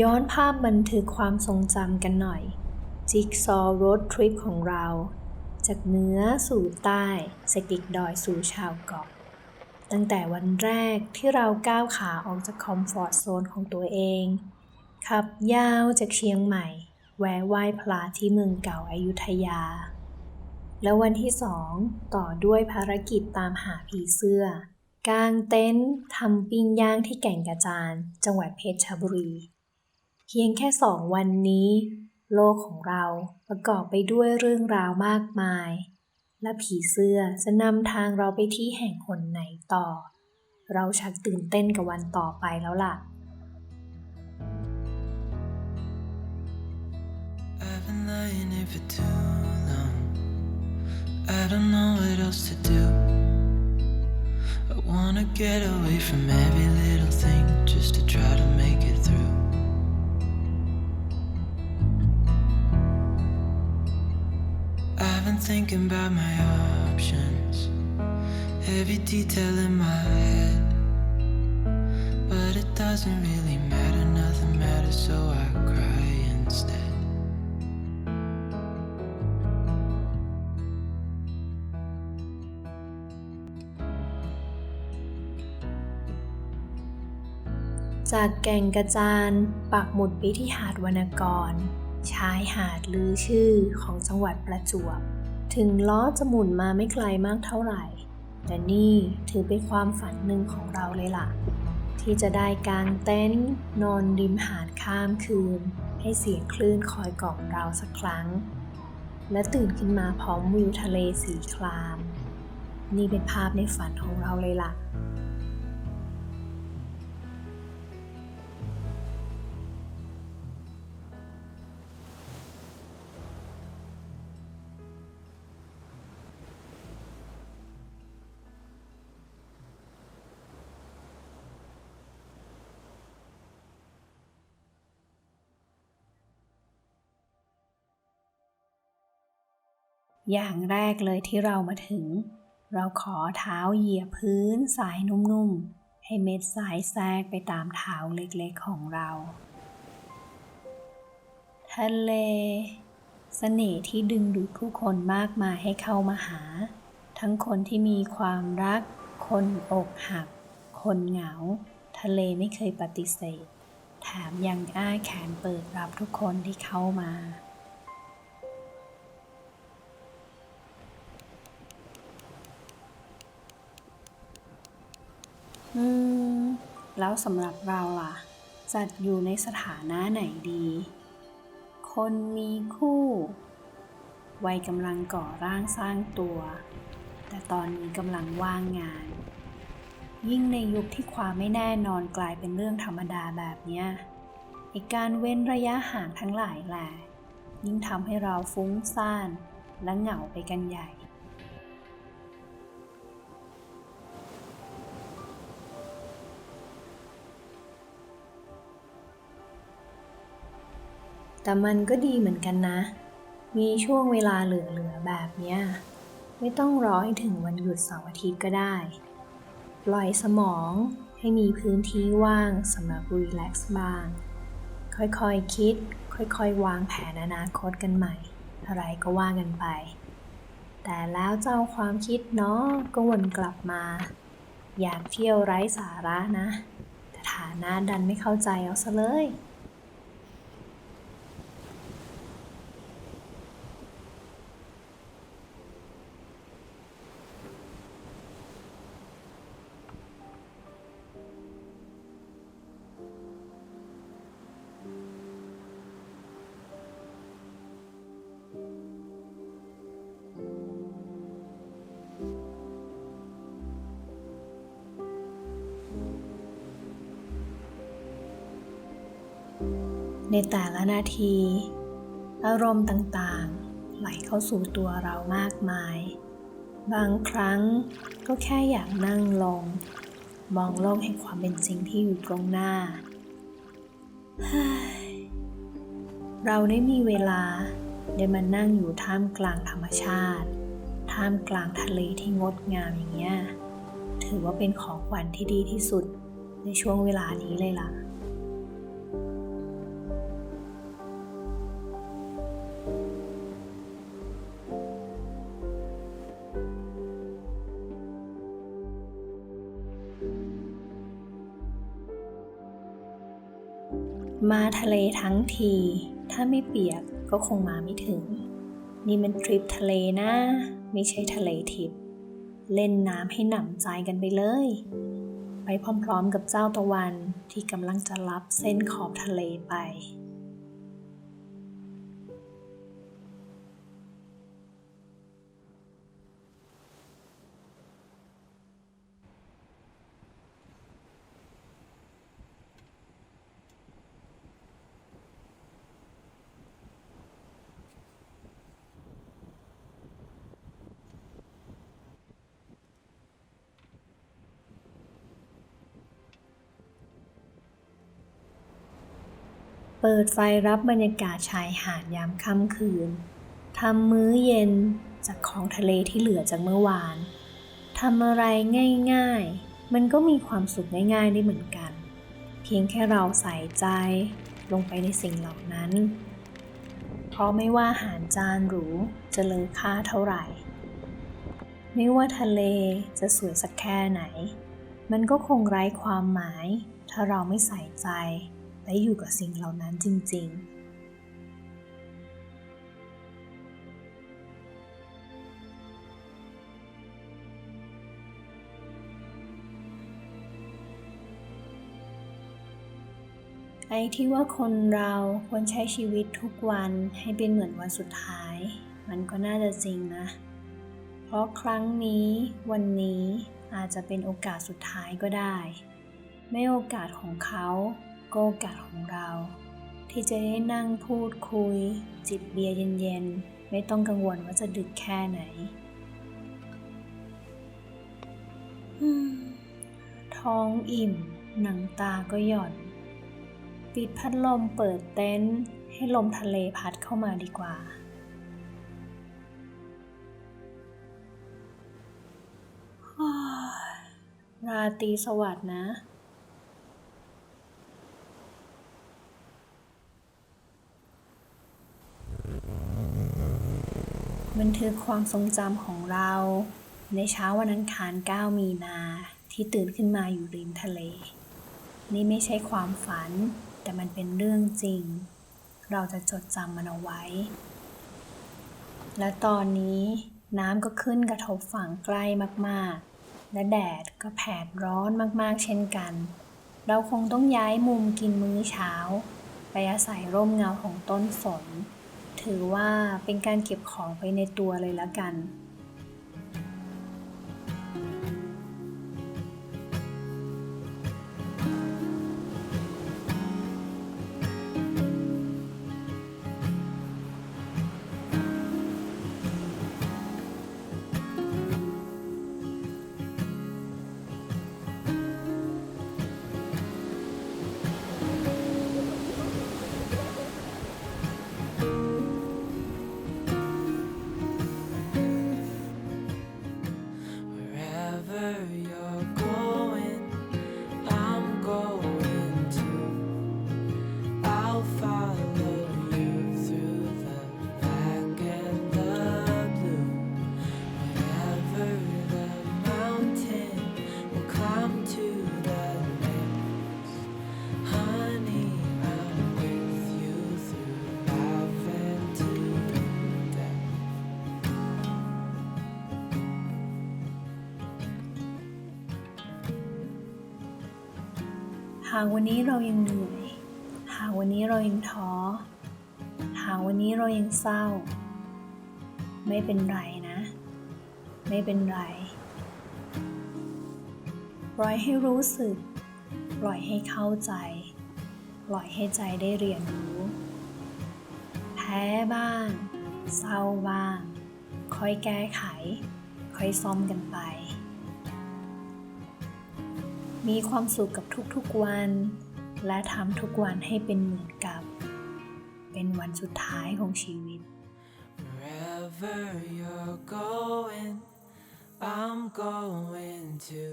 ย้อนภาพบันทึกความทรงจำกันหน่อย จิกซอว์รถทริปของเรา จากเหนือสู่ใต้สกิกดอยสู่ชาวเกาะ ตั้งแต่วันแรกที่เราก้าวขาออกจากคอมฟอร์ทโซนของตัวเอง ขับยาวจากเชียงใหม่ แวะไหว้พระที่เมืองเก่าอายุทยา แล้ววันที่สองต่อด้วยภารกิจตามหาผีเสื้อกางเต็นท์ทำปิ้งย่างที่แก่งกระจาน จังหวัดเพชรบุรี พียงแค่สองวันนี้ โลกของเราประกอบไปด้วยเรื่องราวมากมาย และผีเสื้อจะนำทางเราไปที่แห่งคนไหนต่อ เราชักตื่นเต้นกับวันต่อไปแล้วล่ะ I wanna get away from every little thing just to try to make it through. Thinking about my options, every detail in my head. But it doesn't really matter, nothing matters, so I cry instead. จากแก่งกระจานปักหมุดไปที่หาดวรรณกรชายหาดลือชื่อของจังหวัดประจวบ ถึงล้อจะหมุนมาไม่ไกลมากเท่าไหร่ แต่นี่ถือเป็นความฝันหนึ่งของเราเลยล่ะ ที่จะได้กางเต็นท์นอนริมหาดข้ามคืน ให้เสียงคลื่นคอยกล่อมเราสักครั้ง และตื่นขึ้นมาพร้อมวิวทะเลสีคราม นี่เป็นภาพในฝันของเราเลยล่ะ อย่างแรกเลยที่เรามาถึง เราขอเท้าเหยียบพื้นสายนุ่มๆ ให้เม็ดสายแทรกไปตามเท้าเล็กๆของเรา ทะเลเสน่ห์ที่ดึงดูดผู้คนมากมายให้เข้ามาหา ทั้งคนที่มีความรัก คนอกหัก คนเหงา ทะเลไม่เคยปฏิเสธ แถมยังอ้าแขนเปิดรับทุกคนที่เข้ามา อืม แล้วสำหรับเราล่ะ จัดอยู่ในสถานะไหนดี คนมีคู่ วัยกำลังก่อร่างสร้างตัว แต่ตอนนี้กำลังว่างงาน ยิ่งในยุคที่ความไม่แน่นอนกลายเป็นเรื่องธรรมดาแบบเนี้ยไอการเว้นระยะห่างทั้งหลายแหละยิ่งทำให้เราฟุ้งซ่านและเหงาไปกันใหญ่ แต่มันก็ดีเหมือนกันนะ มีช่วงเวลาเหลือๆแบบเนี้ย ไม่ต้องรอให้ถึงวันหยุดเสาร์อาทิตย์ก็ได้ ปล่อยสมองให้มีพื้นที่ว่างสำหรับรีแลกซ์บ้าง ค่อยๆคคิด ค่อยๆ วางแผนอนาคตกันใหม่ อะไรก็ว่ากันไป แต่แล้วเจ้าความคิดเนาะก็วนกลับมา อยากเที่ยวไร้สาระนะ แต่ฐานะดันไม่เข้าใจเอาซะเลย ในแต่ละนาที อารมณ์ต่างๆ ไหลเข้าสู่ตัวเรามากมาย บางครั้งก็แค่อยากนั่งลง มองโลกแห่งความเป็นจริงที่อยู่ตรงหน้า เราได้มีเวลาได้มานั่งอยู่ท่ามกลางธรรมชาติ ท่ามกลางทะเลที่งดงามอย่างเงี้ย ถือว่าเป็นของขวัญที่ดีที่สุดในช่วงเวลานี้เลยล่ะ มาทะเลทั้งที ถ้าไม่เปียกก็คงมาไม่ถึง นี่มันทริปทะเลนะ ไม่ใช่ทะเลทิพย์เล่นน้ำให้หนำใจกันไปเลย ไปพร้อมๆกับเจ้าตะวันที่กำลังจะรับเส้นขอบทะเลไป เปิดไฟรับบรรยากาศชายหาดยามค่ำคืน ทำมื้อเย็นจากของทะเลที่เหลือจากเมื่อวาน ทำอะไรง่ายๆ มันก็มีความสุขง่ายๆได้เหมือนกัน เพียงแค่เราใส่ใจลงไปในสิ่งเหล่านั้น เพราะไม่ว่าอาหารจานหรูจะเลอค่าเท่าไหร่ ไม่ว่าทะเลจะสวยสักแค่ไหน มันก็คงไร้ความหมาย ถ้าเราไม่ใส่ใจ และอยู่กับสิ่งเหล่านั้นจริง ๆไอ้ที่ว่าคนเราควรใช้ชีวิตทุกวันให้เป็นเหมือนวันสุดท้าย มันก็น่าจะจริงนะ เพราะครั้งนี้วันนี้อาจจะเป็นโอกาสสุดท้ายก็ได้ ไม่โอกาสของเขา ก็โอกาสของเรา ที่จะได้นั่งพูดคุย จิบเบียร์เย็นๆ ไม่ต้องกังวลว่าจะดึกแค่ไหนอืมท้องอิ่ม หนังตาก็หย่อน ปิดพัดลมเปิดเต็นท์ให้ลมทะเลพัดเข้ามาดีกว่าราตรีสวัสดิ์นะ บันทึกความทรงจำของเรา ในเช้าวันอังคาร 9 มีนา ที่ตื่นขึ้นมาอยู่ริมทะเล นี่ไม่ใช่ความฝัน แต่มันเป็นเรื่องจริง เราจะจดจำมันเอาไว้ และตอนนี้น้ำก็ขึ้นกระทบฝั่งใกล้มากๆ และแดดก็แผดร้อนมากๆ เช่นกัน เราคงต้องย้ายมุมกินมื้อเช้า ไปอาศัยร่มเงาของต้นสน ถือว่าเป็นการเก็บของไปในตัวเลยละกันากวันนี้เรายังเหนื่อย หากวันนี้เรายังท้อ หากวันนี้เรายังเศร้า ไม่เป็นไรนะ ไม่เป็นไร ปล่อยให้รู้สึก ปล่อยให้เข้าใจ ปล่อยให้ใจได้เรียนรู้ แพ้บ้าง เศร้าบ้าง ค่อยแก้ไข ค่อยซ่อมกันไป มีความสุขกับทุกๆวัน และทำทุกวันให้เป็นเหมือนกับ เป็นวันสุดท้ายของชีวิต Wherever you're going, I'm going to.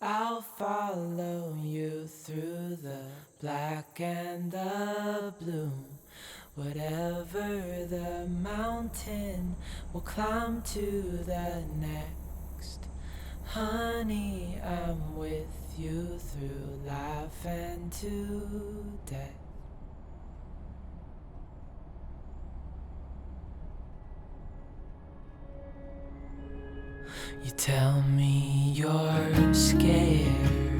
I'll follow you through the black and the blue. Whatever the mountain, we'll climb to the next. Honey, I'm with you through life and to death. You tell me you're scared.